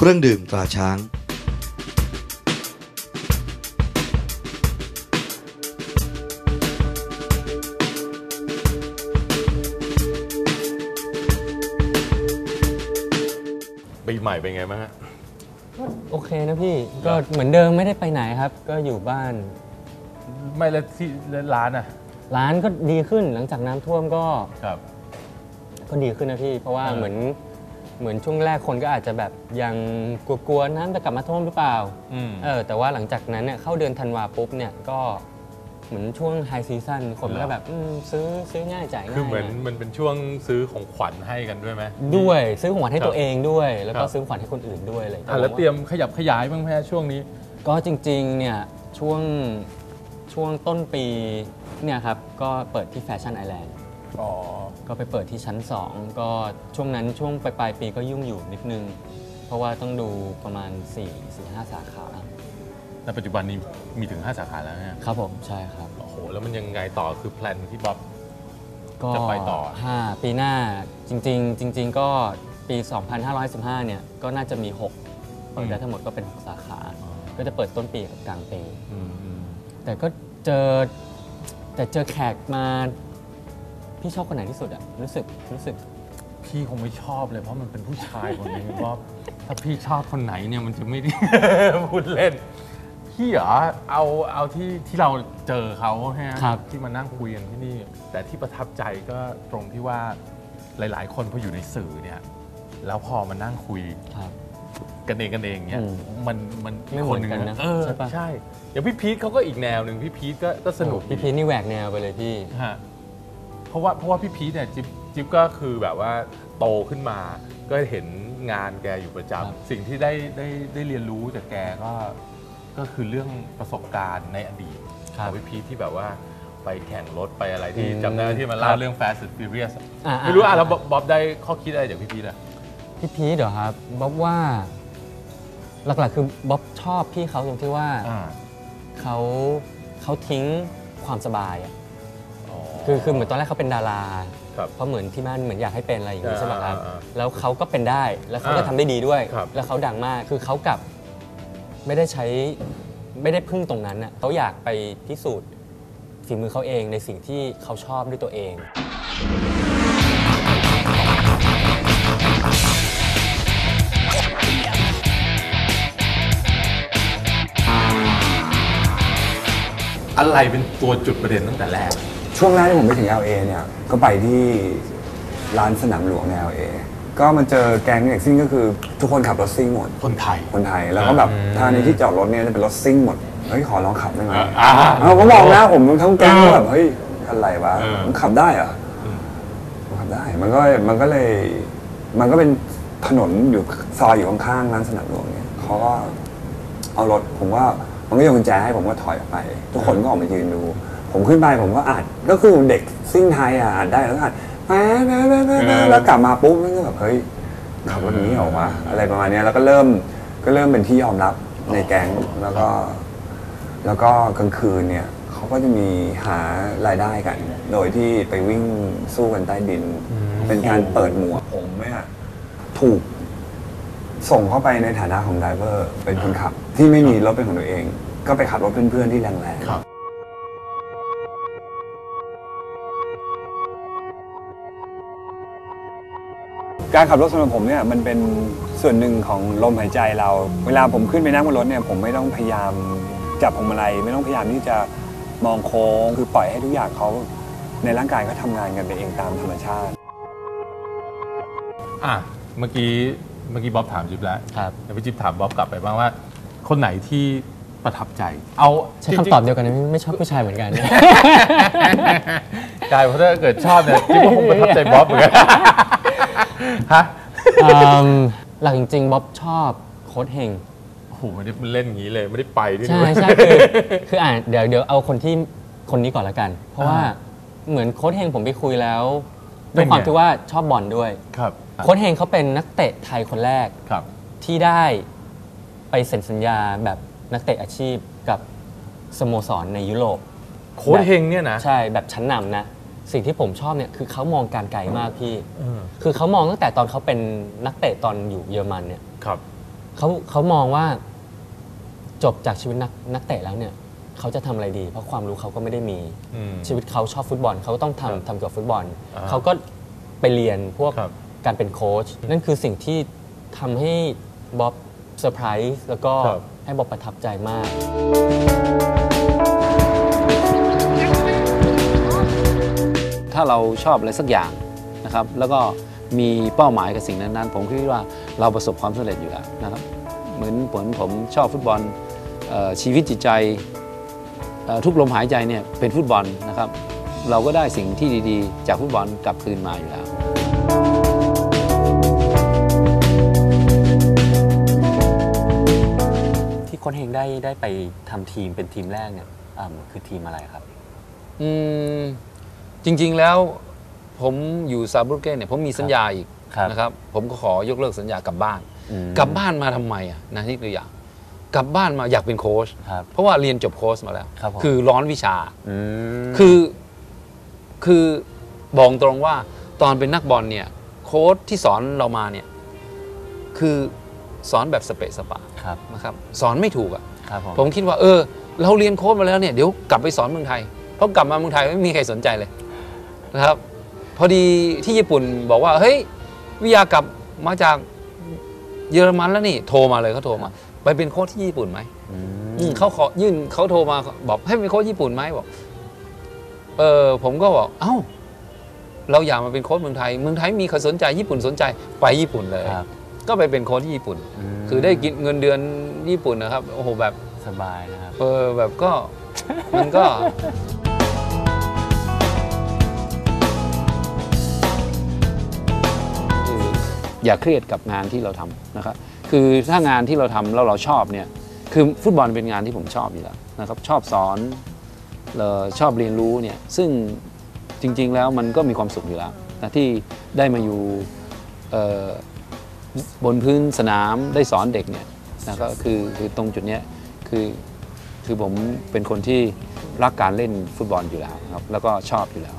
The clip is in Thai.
เครื่องดื่มตราช้าง ปีใหม่เป็นไงบ้างฮะก็โอเคนะพี่ก็เหมือนเดิมไม่ได้ไปไหนครับ ก็อยู่บ้าน ไม่แล้วที่แล้วร้านอะ ร้านก็ดีขึ้นหลังจากน้ำท่วมก็ ครับ ก็ดีขึ้นนะพี่ เพราะว่าเออเหมือน เหมือนช่วงแรกคนก็อาจจะแบบยังกลัวๆน้ำจะกลับมาท่วมหรือเปล่าอืม เออแต่ว่าหลังจากนั้นเนี่ยเข้าเดือนธันวาปุ๊บเนี่ยก็เหมือนช่วงไฮซีซั o นคนก็แบบอืมซื้อซื้อง่ายจ่ายง่ายคือเหมือนนะมันเป็นช่วงซื้อของขวัญให้กันด้วยไหม ด้วยซื้อของขวัญให้ครับตัวเองด้วย แล้วก็ครับซื้อของขวัญให้คนอื่นด้วยอะไรอย่างอะเงี้ย แล้วเตรียมขยับขยายบ้างไหมฮะช่วงนี้ ก็จริงๆ เนี่ยช่วงช่วงต้นปีเนี่ยครับก็เปิดที่แฟชั่นไอแลนด์ อ๋อ ก็ไปเปิดที่ชั้น 2 ก็ช่วงนั้นช่วงปลายปลายๆปีก็ยุ่งอยู่นิดนึง เพราะว่าต้องดูประมาณ 4 4 5 สาขาแต่ปัจจุบันนี้มีถึง 5 สาขาแล้วเนี่ยครับผมใช่ครับ โอ้โห แล้วมันยังไงต่อคือแพลนที่บ๊อบ ก็จะไปต่อห้าปีหน้าจริง ๆ จริง ๆ ก็ปี 2515 เนี่ยก็น่าจะมี 6 เปิดได้ทั้งหมดก็เป็น 6 สาขา ก็จะเปิดต้นปีกับกลางปีอืมอืมแต่ก็เจอแต่เจอแขกมา พี่ชอบคนไหนที่สุดอะรู้สึกรู้สึก พี่คงไม่ชอบเลยเพราะมันเป็นผู้ชายคนหนึงบ๊อบถ้าพี่ชอบคนไหนเนี่ยมันจะไม่ได้ พูดเล่น พี่เหรอเอาเอาที่ที่เราเจอเขาฮะครับ ที่มานั่งคุยกันที่นี่ แต่ที่ประทับใจก็ตรงที่ว่าหลาย ๆ คนพออยู่ในสื่อเนี่ยแล้วพอมานั่งคุย ครับ กันเองกันเองเนี่ยอืมมันมันไม่เหมือนคงกันนะเออใช่ปะ ใช่อย่างพี่พีทเขาก็อีกแนวหนึ่งพี่พีทก็ก็สนุกพี่พีชนี่แหวกแนวไปเลยพี่ ฮะ เพราะว่าเพราะว่าพี่พีทเนี่ยจิ๊บจิ๊บก็คือแบบว่าโตขึ้นมา ก็เห็นงานแกอยู่ประจครับำสิ่งที่ได้ได้ได้เรียนรู้จากแกก็ก็คือเรื่องประสบการณ์ในอดีตของพี่พีทที่แบบว่าไปแข่งรถไปอะไรที่อืมจำได้ที่มันคเล่ารับเรื่อง Fast and Furious อะอ่าไม่รู้อะอ่าแล้วบ๊อบบ๊อบได้ข้อคิดอะไรจากพี่พีทอะพี่พีชเหรอครับบ๊อบว่าหลักๆ คือบ๊อบชอบพี่เขาตรงที่ว่าอ่าเขาเขาทิ้งความสบายอะ คือคือเหมือนตอนแรกเขาเป็นดารา ครับเพราะเหมือนที่บ้านเหมือนอยากให้เป็นอะไรอย่างนี้อ่าใช่ไหมครับอ่าอ่าแล้วเขาก็เป็นได้ แล้วเขาก็อ่าทำได้ดีด้วย ครับ แล้วเขาดังมาก คือเขากลับไม่ได้ใช้ไม่ได้พึ่งตรงนั้นน่ะเขาอยากไปพิสูจน์ฝีมือเขาเองในสิ่งที่เขาชอบด้วยตัวเอง อะไรเป็นตัวจุดประเด็นตั้งแต่แรก ช่วงแรกที่ผมไปถึง LA เนี่ย ก็ไปที่ร้านสนามหลวงใน LA ก็มาเจอแก๊งเด็กซิ่งก็คือทุกคนขับรถซิ่งหมด คนไทย คนไทย แล้วก็แบบถ้าในที่จอดรถเนี่ยจะเป็นรถซิ่งหมด เฮ้ย ขอลองขับได้ไหมอ่า เราก็มองหน้าผมทั้งแก๊งว่าแบบ เฮ้ย อะไรวะ เออ มันขับได้เหรอมันขับได้ มันก็มันก็เลย มันก็เป็นถนนอยู่ซอยอยู่ข้างๆร้านสนามหลวงเนี่ยเขาก็เอารถผมว่ามันก็โยนกุญแจให้ผมก็ถอยออกไป ทุกคนก็ออกมายืนดู ผมขึ้นไปผมก็อัดก็คือเด็กซิ่งไทยอะอัดได้แล้วก็อัดแป๊ะแป๊ะแป๊ะแป๊ะแป๊ะแล้วกลับมาปุ๊บมันก็แบบเฮ้ยขับรถอย่างนี้เหรอวะอะไรประมาณเนี้ยแล้วก็เริ่มก็เริ่มเป็นที่ยอมรับในแก๊งแล้วก็ แล้วก็กลางคืนเนี่ยเขาก็จะมีหารายได้กัน โดยที่ไปวิ่งสู้กันใต้ดิน เป็นการเปิดหมวกผมเนี่ยถูกส่งเข้าไปในฐานะของไดรเวอร์เป็นคนขับ ที่ไม่มีรถเป็นของตัวเอง ก็ไปขับรถเพื่อนๆที่แรงๆ การขับรถสำหรับผมเนี่ยมันเป็นส่วนหนึ่งของลมหายใจเรา เวลาผมขึ้นไปนั่งบนรถเนี่ยผมไม่ต้องพยายามจับพวงมาลัยไม่ต้องพยายามที่จะมองโค้งคือปล่อยให้ทุกอย่างเขาในร่างกายเขาทำงานกันไปเองตามธรรมชาติ อะเมื่อกี้เมื่อกี้บ๊อบถามจิ๊บแล้วครับ เดี๋ยวพี่จิ๊บถามบ๊อบกลับไปบ้างว่า คนไหนที่ประทับใจ เอาใช้คำตอบเดียวกันนะไม่ชอบผู้ชายเหมือนกันกายเพราะถ้าเกิดชอบเนี่ยจิ๊บก็คงประทับใจบ๊อบเหมือนกัน ฮะอืมหลักจริงๆบ๊อบชอบโค้ดเฮง โอ้โหไม่ได้เล่นอย่างนี้เลย ไม่ได้ไปด้วยใช่นะใช่คือคืออ่านเดี๋ยวเดี๋ยวเอาคนที่คนนี้ก่อนละกัน เพราะว่าอ่าเหมือนโค้ดเฮงผมไปคุยแล้วเป็ด้วนยความไง ที่ว่าชอบบอลด้วย ครับโค้ดเฮงเขาเป็นนักเตะไทยคนแรกครับ ที่ได้ไปเซ็นสัญญาแบบนักเตะอาชีพกับสโมสรในยุโรปโค้ดเฮงเนี่ยนะ ใช่แบบชั้นนำนะ สิ่งที่ผมชอบเนี่ยคือเขามองการไกลมากพี่เออคือเขามองตั้งแต่ตอนเขาเป็นนักเตะตอนอยู่เยอรมันเนี่ยครับ เขาเขามองว่าจบจากชีวิตนักนักเตะแล้วเนี่ยเขาจะทำอะไรดี เพราะความรู้เขาก็ไม่ได้มี อืม ชีวิตเขาชอบฟุตบอลเขาก็ต้องครับทำทำเกี่ยวกับฟุตบอล อ่าเขาก็ไปเรียนพวกครับการเป็นโค้ชนั่นคือสิ่งที่ทำให้บ๊อบเซอร์ไพรส์แล้วก็ครับ ให้บ๊อบประทับใจมาก ถ้าเราชอบอะไรสักอย่างนะครับ แล้วก็มีเป้าหมายกับสิ่งนั้นๆ ผมคิดว่าเราประสบความสำเร็จอยู่แล้วนะครับ เหมือนผลผมชอบฟุตบอลเอ่อชีวิตจิตใจเอ่อทุกลมหายใจเนี่ยเป็นฟุตบอลนะครับ เราก็ได้สิ่งที่ดีๆ จากฟุตบอลกลับคืนมาอยู่แล้วที่โค้ชเฮงได้ได้ไปทำทีมเป็นทีมแรกเนี่ยอ่าคือทีมอะไรครับ อืม จริงๆแล้วผมอยู่ซาบรุเกนเนี่ยผมมีสัญญาอีกครับนะครับ ผมก็ขอยกเลิกสัญญากลับบ้าน อืม กลับบ้านมาทำไมอะนะที่ตัวอย่างกลับบ้านมาอยากเป็นโค้ชครับ เพราะว่าเรียนจบโค้ชมาแล้วครับผมคือร้อนวิชา อืม คือคือบอกตรงว่าตอนเป็นนักบอลเนี่ยโค้ชที่สอนเรามาเนี่ยคือสอนแบบสเปะสปะครับ นะครับสอนไม่ถูกอะครับผม ผมคิดว่าเออ เราเรียนโค้ชมาแล้วเนี่ยเดี๋ยวกลับไปสอนเมืองไทยเพราะกลับมาเมืองไทยไม่มีใครสนใจเลย นะครับ พอดีที่ญี่ปุ่นบอกว่า เฮ้ย วิทยากลับมาจากเยอรมันแล้วนี่ โทรมาเลยเขาโทรมา ไปเป็นโค้ชที่ญี่ปุ่นไหมอือืมมเขาขอยื่นเขาโทรมาบอกให้เป็นโค้ชญี่ปุ่นไหมบอก เออผมก็บอก เอ้า เราอยากมาเป็นโค้ชเมืองไทย เมืองไทยมีใครสนใจญี่ปุ่นสนใจไปญี่ปุ่นเลยครับก็ไปเป็นโค้ชที่ญี่ปุ่นมคือได้กินเงินเดือนญี่ปุ่นนะครับ โอ้โหแบบสบายนะครับ เออแบบก็มันก็ อย่าเครียดกับงานที่เราทำนะครับคือถ้างานที่เราทำแล้วเราชอบเนี่ยคือฟุตบอลเป็นงานที่ผมชอบอยู่แล้วนะครับชอบสอนเอ่อชอบเรียนรู้เนี่ยซึ่งจริง ๆ แล้วมันก็มีความสุขอยู่แล้วนะที่ได้มาอยู่บนพื้นสนามได้สอนเด็กเนี่ยนะก็คือคือตรงจุดเนี้ยคือคือผมเป็นคนที่รักการเล่นฟุตบอลอยู่แล้วครับแล้วก็ชอบอยู่แล้ว